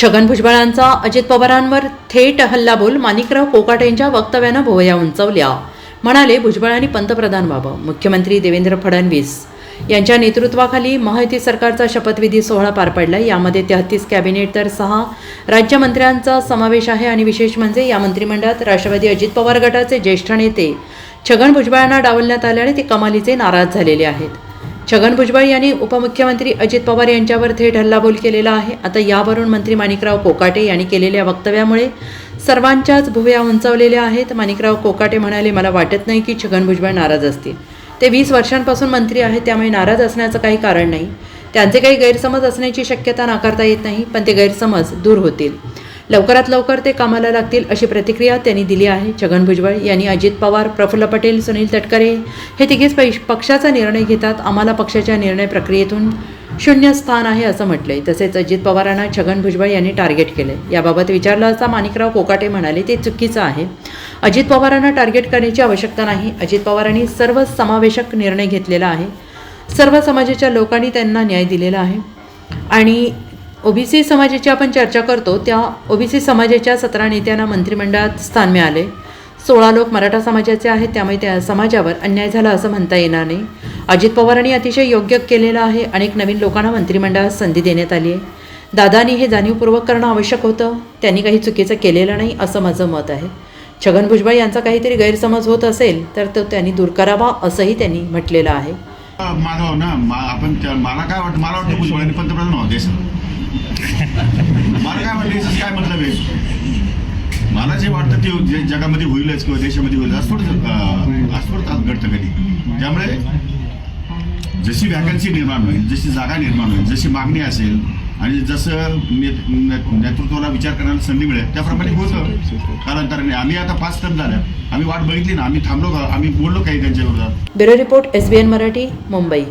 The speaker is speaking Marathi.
छगन भुजबळांचा अजित पवारांवर थेट हल्लाबोल माणिकराव कोकाटेंच्या वक्तव्यानं भुवया उंचवल्या. म्हणाले भुजबळांनी पंतप्रधान व्हावं. मुख्यमंत्री देवेंद्र फडणवीस यांच्या नेतृत्वाखाली महायुती सरकारचा शपथविधी सोहळा पार पडला. यामध्ये तेहतीस कॅबिनेट तर सहा राज्यमंत्र्यांचा समावेश आहे आणि विशेष म्हणजे या मंत्रिमंडळात राष्ट्रवादी अजित पवार गटाचे ज्येष्ठ नेते छगन भुजबळांना डावलण्यात आल्याने ते कमालीचे नाराज झालेले आहेत. छगन भुजबळ यांनी उपमुख्यमंत्री अजित पवार यांच्यावर थेट हल्लाबोल केलेला आहे. आता यावरून मंत्री माणिकराव कोकाटे यांनी केलेल्या वक्तव्यामुळे सर्वांच्याच भुवया उंचावलेल्या आहेत. माणिकराव कोकाटे म्हणाले मला वाटत नाही की छगन भुजबळ नाराज असतील. ते वीस वर्षांपासून मंत्री आहेत त्यामुळे नाराज असण्याचं काही कारण नाही. त्यांचे काही गैरसमज असण्याची शक्यता नाकारता येत नाही पण ते गैरसमज दूर होतील. लवकरात लवकर ते कामाला लागतील अशी प्रतिक्रिया त्यांनी दिली आहे. छगन भुजबळ यांनी अजित पवार प्रफुल्ल पटेल सुनील तटकरे हे तिघेच पै पक्षाचा निर्णय घेतात आम्हाला पक्षाच्या निर्णय प्रक्रियेतून शून्य स्थान आहे असं म्हटलंय. तसेच अजित पवारांना छगन भुजबळ यांनी टार्गेट केले याबाबत विचारलं असता माणिकराव कोकाटे म्हणाले ते चुकीचं आहे. अजित पवारांना टार्गेट करण्याची आवश्यकता नाही. अजित पवारांनी सर्व समावेशक निर्णय घेतलेला आहे. सर्व समाजाच्या लोकांनी त्यांना न्याय दिलेला आहे. आणि ओबीसी समाजाची आपण चर्चा करतो त्या ओबीसी समाजाच्या सतरा नेत्यांना मंत्रिमंडळात स्थान मिळाले. सोळा लोक मराठा समाजाचे आहेत त्यामुळे त्या समाजावर अन्याय झाला असं म्हणता येणार नाही. अजित पवारांनी अतिशय योग्य केलेलं आहे अनेक नवीन लोकांना मंत्रिमंडळात संधी देण्यात आली आहे. दादानी हे जाणीवपूर्वक करणं आवश्यक होतं त्यांनी काही चुकीचं केलेलं नाही असं माझं मत आहे. छगन भुजबळ यांचा काहीतरी गैरसमज होत असेल तर तो त्यांनी दूर करावा असंही त्यांनी म्हटलेलं आहे. माधव ना मा- आपण मला काय वाटतं मला वाटतं पंतप्रधान काय मतलब आहे मला जे वाटतं ते जे जगामध्ये होईलच किंवा देशामध्ये होईल असं थोडं अं, असं थोडं घडतं कधी? त्यामुळे जशी वॅकन्सी निर्माण होईल जशी जागा निर्माण होईल जशी मागणी असेल आणि जसं नेत- नेत- नेतृत्वाला विचार करण्याला संधी मिळेल त्याप्रमाणे होतं. कालांतराने आम्ही आता पाच टर्म झाल्या आम्ही वाट बघितली ना आम्ही थांबलो का आम्ही बोललो काही त्यांच्या विरोधात bureau report S B N Marathi Mumbai.